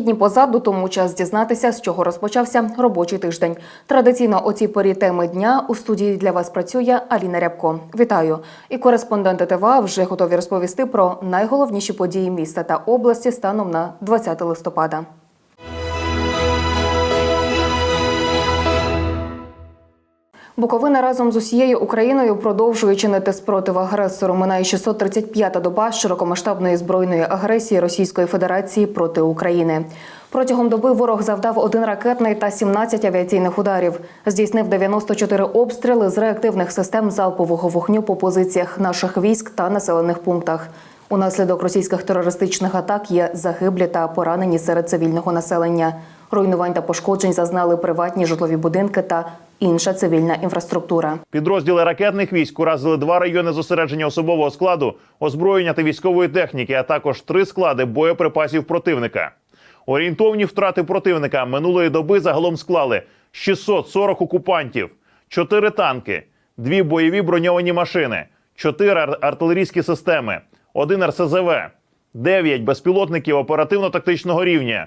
Вихідні позаду, тому час дізнатися, з чого розпочався робочий тиждень. Традиційно о цій порі теми дня у студії для вас працює Аліна Рябко. Вітаю! І кореспонденти ТВА вже готові розповісти про найголовніші події міста та області станом на 20 листопада. Буковина разом з усією Україною продовжує чинити спротив агресору. Минає 635-та доба широкомасштабної збройної агресії Російської Федерації проти України. Протягом доби ворог завдав один ракетний та 17 авіаційних ударів. Здійснив 94 обстріли з реактивних систем залпового вогню по позиціях наших військ та населених пунктах. Унаслідок російських терористичних атак є загиблі та поранені серед цивільного населення. Руйнувань та пошкоджень зазнали приватні житлові будинки та інша цивільна інфраструктура. Підрозділи ракетних військ уразили два райони зосередження особового складу, озброєння та військової техніки, а також три склади боєприпасів противника. Орієнтовні втрати противника минулої доби загалом склали 640 окупантів, 4 танки, 2 бойові броньовані машини, 4 ар- артилерійські системи, 1 РСЗВ, 9 безпілотників оперативно-тактичного рівня,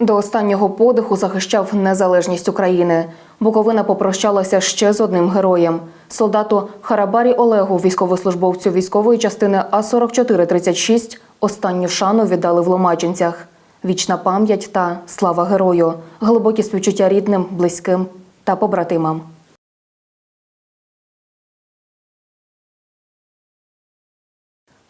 До останнього подиху захищав незалежність України. Буковина попрощалася ще з одним героєм солдату Харабарі Олегу, військовослужбовцю військової частини А 4436 Останню шану віддали в Ломачинцях. Вічна пам'ять та слава герою, глибокі співчуття рідним, близьким та побратимам.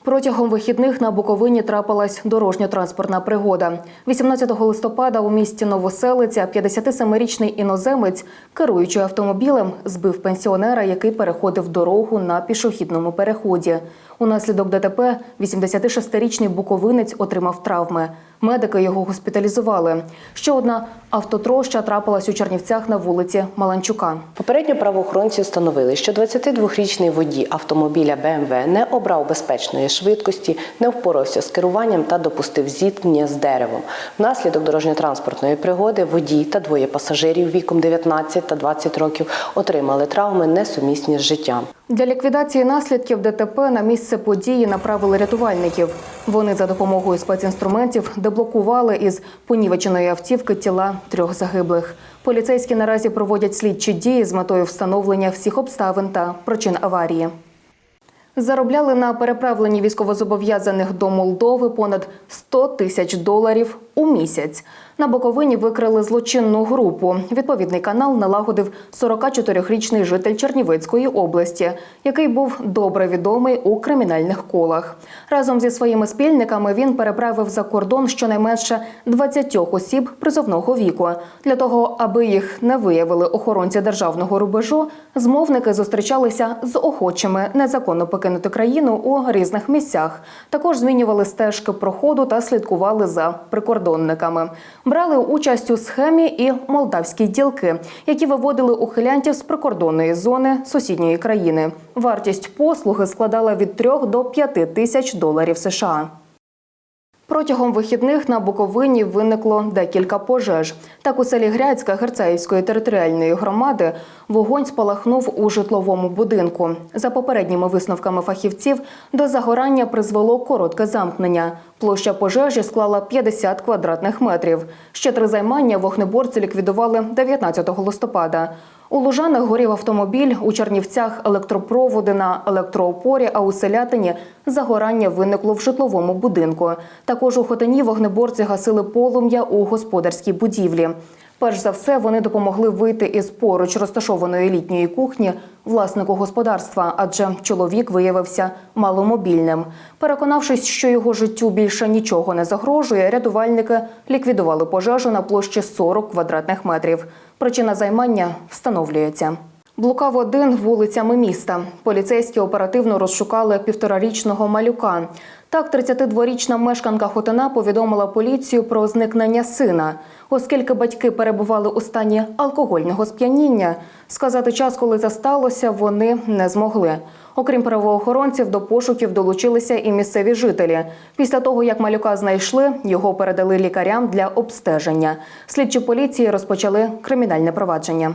Протягом вихідних на Буковині трапилась дорожньо-транспортна пригода. 18 листопада у місті Новоселиця 57-річний іноземець, керуючи автомобілем, збив пенсіонера, який переходив дорогу на пішохідному переході. Унаслідок ДТП 86-річний буковинець отримав травми. Медики його госпіталізували. Ще одна автотроща трапилась у Чернівцях на вулиці Маланчука. Попередньо правоохоронці встановили, що 22-річний водій автомобіля БМВ не обрав безпечної швидкості, не впорався з керуванням та допустив зіткнення з деревом. Внаслідок дорожньо-транспортної пригоди водій та двоє пасажирів віком 19 та 20 років отримали травми несумісні з життям. Для ліквідації наслідків ДТП на місце події направили рятувальників. Вони за допомогою спецінструментів деблокували із понівеченої автівки тіла трьох загиблих. Поліцейські наразі проводять слідчі дії з метою встановлення всіх обставин та причин аварії. Заробляли на переправленні військовозобов'язаних до Молдови понад 100 тисяч доларів у місяць. На Буковині викрили злочинну групу. Відповідний канал налагодив 44-річний житель Чернівецької області, який був добре відомий у кримінальних колах. Разом зі своїми спільниками він переправив за кордон щонайменше 20 осіб призовного віку. Для того, аби їх не виявили охоронці державного рубежу, змовники зустрічалися з охочими незаконно покинути країну у різних місцях. Також змінювали стежки проходу та слідкували за прикордонниками. Брали участь у схемі і молдавські ділки, які виводили ухилянтів з прикордонної зони сусідньої країни. Вартість послуги складала від 3 до 5 тисяч доларів США. Протягом вихідних на Буковині виникло декілька пожеж. Так у селі Гряцька Герцаївської територіальної громади вогонь спалахнув у житловому будинку. За попередніми висновками фахівців, до загорання призвело коротке замкнення. Площа пожежі склала 50 квадратних метрів. Ще три займання вогнеборці ліквідували 19 листопада. У Лужанах горів автомобіль, у Чернівцях електропроводи на електроопорі, а у Селятині загорання виникло в житловому будинку. Також у Хотині вогнеборці гасили полум'я у господарській будівлі. Перш за все, вони допомогли вийти із поруч розташованої літньої кухні власнику господарства, адже чоловік виявився маломобільним. Переконавшись, що його життю більше нічого не загрожує, рятувальники ліквідували пожежу на площі 40 квадратних метрів. Причина займання встановлюється. Блукав один вулицями міста. Поліцейські оперативно розшукали півторарічного малюка. Так, 32-річна мешканка Хотина повідомила поліцію про зникнення сина, оскільки батьки перебували у стані алкогольного сп'яніння. Сказати час, коли це сталося, вони не змогли. Окрім правоохоронців, до пошуків долучилися і місцеві жителі. Після того, як малюка знайшли, його передали лікарям для обстеження. Слідчі поліції розпочали кримінальне провадження.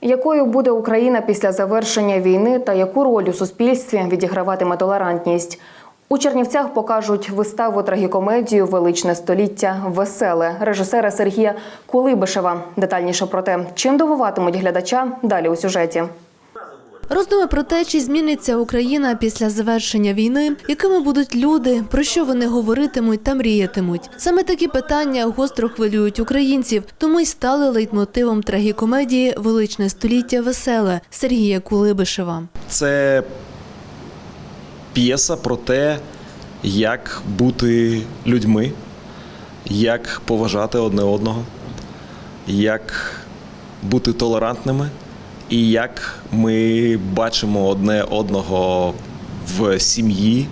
Якою буде Україна після завершення війни та яку роль у суспільстві відіграватиме толерантність? У Чернівцях покажуть виставу трагікомедію Величне століття веселе режисера Сергія Кулибишева. Детальніше про те, чим дивуватимуть глядача далі у сюжеті. Роздуми про те, чи зміниться Україна після завершення війни, якими будуть люди, про що вони говоритимуть та мріятимуть. Саме такі питання гостро хвилюють українців, тому й стали лейтмотивом трагікомедії Величне століття веселе Сергія Кулибишева. Це п'єса про те, як бути людьми, як поважати одне одного, як бути толерантними, і як ми бачимо одне одного в сім'ї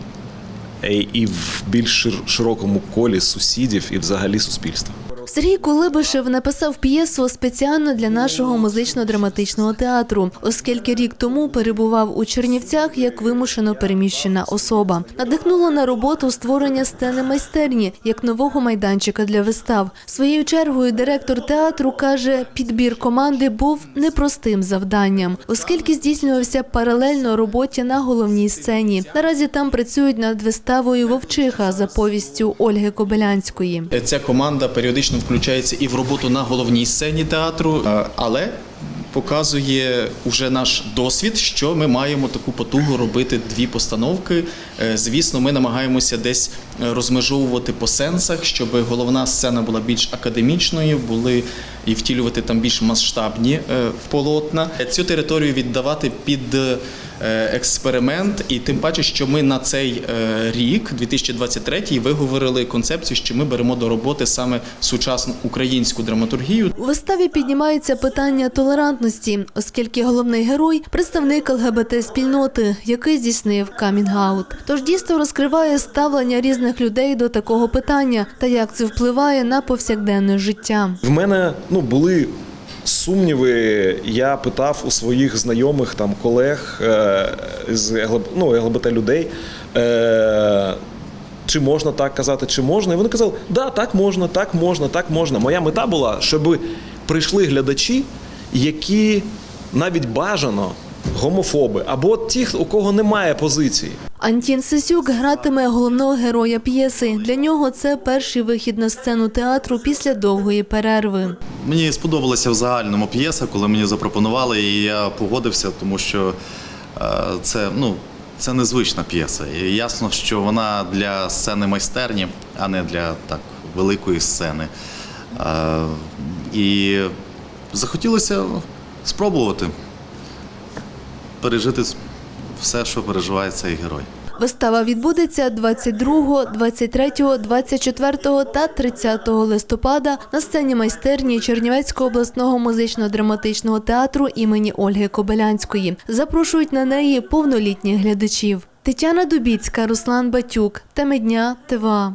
е, і в більш широкому колі сусідів і взагалі суспільства. Сергій Кулибишев написав п'єсу спеціально для нашого музично-драматичного театру, оскільки рік тому перебував у Чернівцях як вимушено переміщена особа. Надихнуло на роботу створення сцени майстерні як нового майданчика для вистав. Своєю чергою директор театру каже, підбір команди був непростим завданням, оскільки здійснювався паралельно роботі на головній сцені. Наразі там працюють над виставою Вовчиха за повістю Ольги Кобилянської. Ця команда періодично включається і в роботу на головній сцені театру, е, але показує уже наш досвід, що ми маємо таку потугу робити дві постановки. Е, Звісно, ми намагаємося десь розмежовувати по сенсах, щоб головна сцена була більш академічною, були і втілювати там більш масштабні е, полотна. Цю територію віддавати під експеримент, і тим паче, що ми на цей е, рік, 2023, виговорили концепцію, що ми беремо до роботи саме сучасну українську драматургію. У виставі піднімається питання толерантності, оскільки головний герой представник ЛГБТ спільноти, який здійснив камінг-аут. Тож дійство розкриває ставлення різних людей до такого питання та як це впливає на повсякденне життя. В мене ну, були сумніви. Я питав у своїх знайомих там колег е, з ну, ЛГБТ людей. Е, чи можна так казати, чи можна? І вони казали, да, так можна, так можна, так можна. Моя мета була, щоб прийшли глядачі, які навіть бажано гомофоби, або ті, у кого немає позиції. Антін Сисюк гратиме головного героя п'єси. Для нього це перший вихід на сцену театру після довгої перерви. Мені сподобалася в загальному п'єса, коли мені запропонували, і я погодився, тому що е, це, ну, це незвична п'єса. І ясно, що вона для сцени майстерні, а не для так великої сцени. Е, і захотілося спробувати пережити все, що переживає цей герой. Вистава відбудеться 22, 23, 24 та 30 листопада на сцені майстерні Чернівецького обласного музично-драматичного театру імені Ольги Кобилянської. Запрошують на неї повнолітніх глядачів. Тетяна Дубіцька, Руслан Батюк. Теми дня ТВА.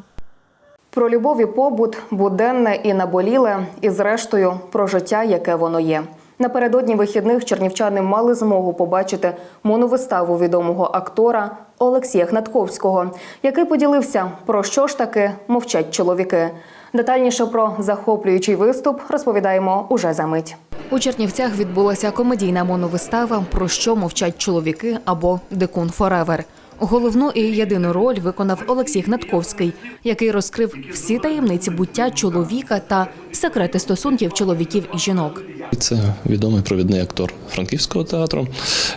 Про любов і побут, буденне і наболіле, і зрештою про життя, яке воно є. Напередодні вихідних чернівчани мали змогу побачити моновиставу відомого актора Олексія Гнатковського, який поділився про що ж таки мовчать чоловіки. Детальніше про захоплюючий виступ розповідаємо уже за мить. У Чернівцях відбулася комедійна моновистава Про що мовчать чоловіки або Дикун Форевер. Головну і єдину роль виконав Олексій Гнатковський, який розкрив всі таємниці буття чоловіка та секрети стосунків чоловіків і жінок. Це відомий провідний актор франківського театру.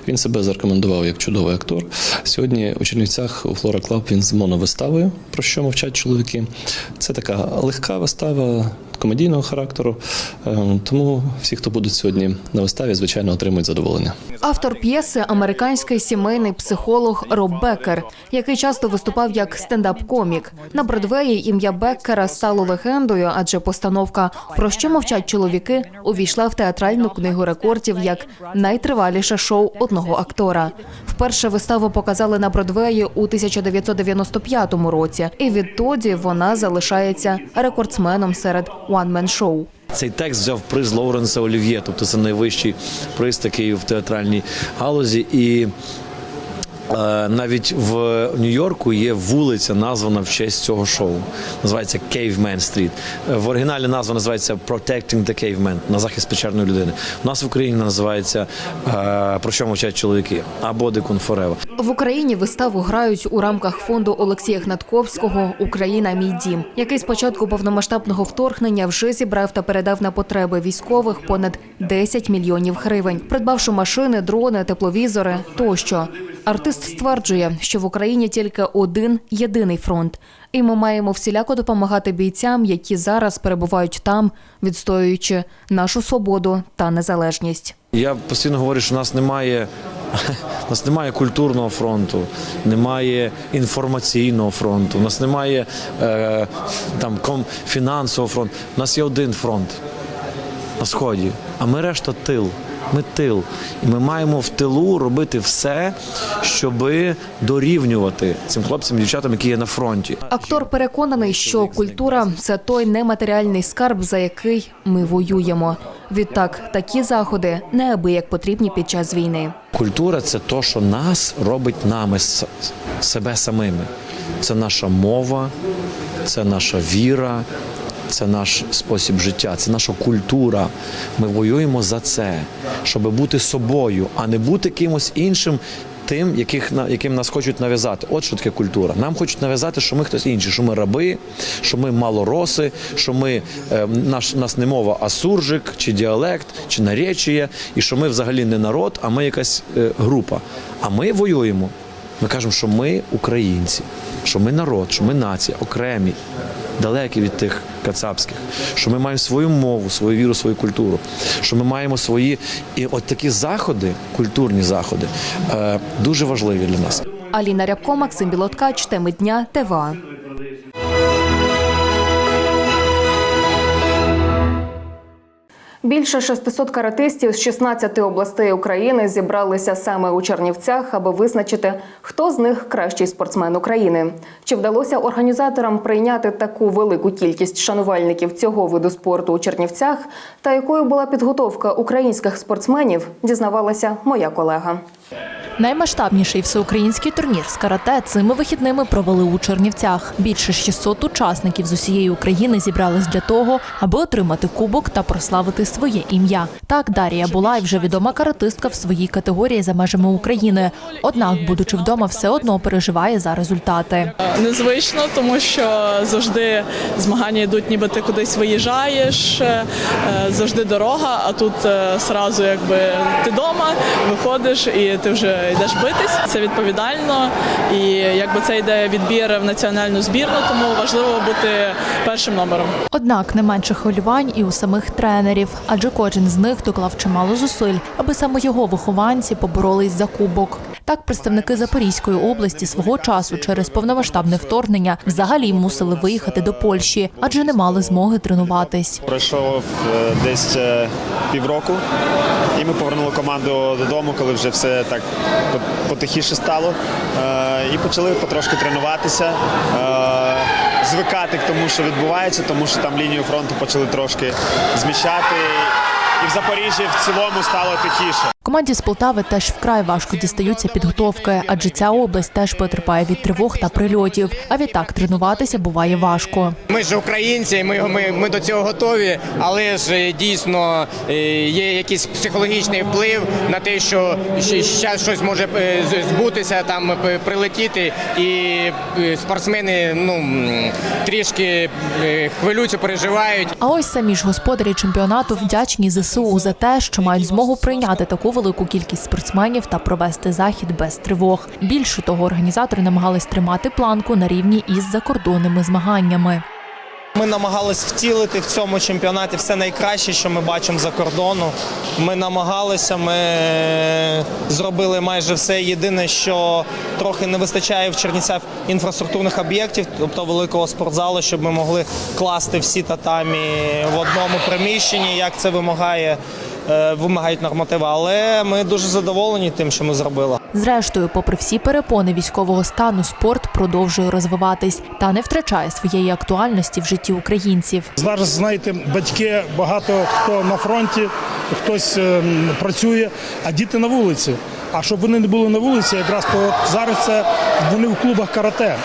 Він себе зарекомендував як чудовий актор. Сьогодні у Чернівцях у Флора Клаб він з моновиставою, про що мовчать чоловіки. Це така легка вистава, комедійного характеру. Е, Тому всі, хто будуть сьогодні на виставі, звичайно, отримують задоволення. Автор п'єси американський сімейний психолог Роб Беккер, який часто виступав як стендап-комік. На Бродвеї ім'я Беккера стало легендою, адже постановка Про що мовчать чоловіки увійшла в театральну книгу рекордів як найтриваліше шоу одного актора. Вперше виставу показали на Бродвеї у 1995 році, і відтоді вона залишається рекордсменом серед one-man-шоу. Цей текст взяв приз Лоуренса Олів'є, тобто це найвищий приз такий в театральній галузі. І навіть в Нью-Йорку є вулиця, названа в честь цього шоу. Називається Caveman Street. Е, В оригіналі назва називається Protecting the Caveman на захист печерної людини. У нас в Україні називається е, Про що мовчать чоловіки або Дикун Форева. В Україні виставу грають у рамках фонду Олексія Гнатковського Україна мій дім, який з початку повномасштабного вторгнення вже зібрав та передав на потреби військових понад 10 мільйонів гривень, придбавши машини, дрони, тепловізори тощо. Артист стверджує, що в Україні тільки один єдиний фронт, і ми маємо всіляко допомагати бійцям, які зараз перебувають там, відстоюючи нашу свободу та незалежність. Я постійно говорю, що нас немає. У нас немає культурного фронту, немає інформаційного фронту, у нас немає е, там ком, фінансового фронту. У нас є один фронт на сході, а ми решта тил. Ми тил. І ми маємо в тилу робити все, щоби дорівнювати цим хлопцям і дівчатам, які є на фронті. Актор переконаний, що культура це той нематеріальний скарб, за який ми воюємо. Відтак, такі заходи неабияк потрібні під час війни. Культура це то, що нас робить нами себе самими. Це наша мова, це наша віра, це наш спосіб життя, це наша культура. Ми воюємо за це, щоб бути собою, а не бути кимось іншим. Тим, яких яким нас хочуть нав'язати, от що таке культура. Нам хочуть нав'язати, що ми хтось інший, що ми раби, що ми малороси, що ми е, наш нас не мова, а суржик, чи діалект, чи наречія, і що ми взагалі не народ, а ми якась е, група. А ми воюємо. Ми кажемо, що ми українці, що ми народ, що ми нація, окремі, далекі від тих кацапських, що ми маємо свою мову, свою віру, свою культуру, що ми маємо свої. І от такі заходи, культурні заходи, е, дуже важливі для нас. Аліна Рябко, Максим Білоткач, теми дня ТВА. Більше 600 каратистів з 16 областей України зібралися саме у Чернівцях, аби визначити, хто з них кращий спортсмен України. Чи вдалося організаторам прийняти таку велику кількість шанувальників цього виду спорту у Чернівцях? Та якою була підготовка українських спортсменів, дізнавалася моя колега. Наймасштабніший всеукраїнський турнір з карате цими вихідними провели у Чернівцях. Більше 600 учасників з усієї України зібрались для того, аби отримати кубок та прославити своє ім'я. Так Дарія Булай вже відома каратистка в своїй категорії за межами України. Однак, будучи вдома, все одно переживає за результати. незвично, тому що завжди змагання йдуть, ніби ти кудись виїжджаєш, е, завжди дорога, а тут е, сразу якби ти вдома, виходиш і ти вже йдеш битись. Це відповідально, і якби це йде відбір в національну збірну, тому важливо бути першим номером. Однак не менше хвилювань і у самих тренерів, адже кожен з них доклав чимало зусиль, аби саме його вихованці поборолись за кубок. Так, представники Запорізької області свого часу через повномасштабне вторгнення взагалі мусили виїхати до Польщі, адже не мали змоги тренуватись. Пройшов е, десь е, півроку, і ми повернули команду додому, коли вже все так потихіше стало. Е, І почали потрошки тренуватися, е, звикати к тому, що відбувається, тому що там лінію фронту почали трошки зміщати. І в Запоріжжі в цілому стало тихіше. Команді з Полтави теж вкрай важко дістаються підготовки, адже ця область теж потерпає від тривог та прильотів. А відтак тренуватися буває важко. Ми ж українці, ми, ми, ми до цього готові, але ж е, дійсно е, є якийсь психологічний вплив на те, що зараз щось може е, збутися, там прилетіти, і спортсмени ну трішки хвилюються, переживають. А ось самі ж господарі чемпіонату вдячні ЗСУ за те, що мають змогу прийняти таку велику кількість спортсменів та провести захід без тривог. Більше того, організатори намагались тримати планку на рівні із закордонними змаганнями. Ми намагалися втілити в цьому чемпіонаті все найкраще, що ми бачимо за кордону. Ми намагалися, ми зробили майже все. Єдине, що трохи не вистачає в Чернівцях інфраструктурних об'єктів, тобто великого спортзалу, щоб ми могли класти всі татамі в одному приміщенні, як це вимагає. Е, Вимагають нормативи, але ми дуже задоволені тим, що ми зробили. Зрештою, попри всі перепони військового стану, спорт продовжує розвиватись та не втрачає своєї актуальності в житті українців. Зараз знаєте, батьки багато хто на фронті, хтось ем, працює, а діти на вулиці. А щоб вони не були на вулиці, якраз то зараз це вони в клубах карате.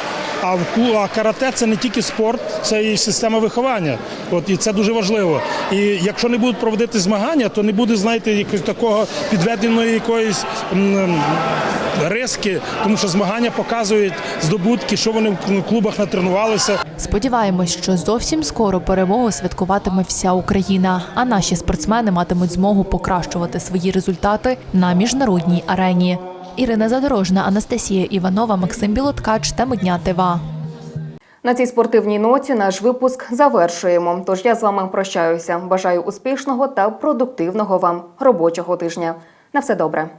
А в а карате це не тільки спорт, це і система виховання. От і це дуже важливо. І якщо не будуть проводити змагання, то не буде, знаєте, якось такого підведеної якоїсь м, риски, тому що змагання показують здобутки, що вони в клубах натренувалися. Сподіваємось, що зовсім скоро перемогу святкуватиме вся Україна, а наші спортсмени матимуть змогу покращувати свої результати на міжнародній арені. Ірина Задорожна, Анастасія Іванова, Максим Білоткач та Дня Тива. На цій спортивній ноті наш випуск завершуємо. Тож я з вами прощаюся. Бажаю успішного та продуктивного вам робочого тижня. На все добре.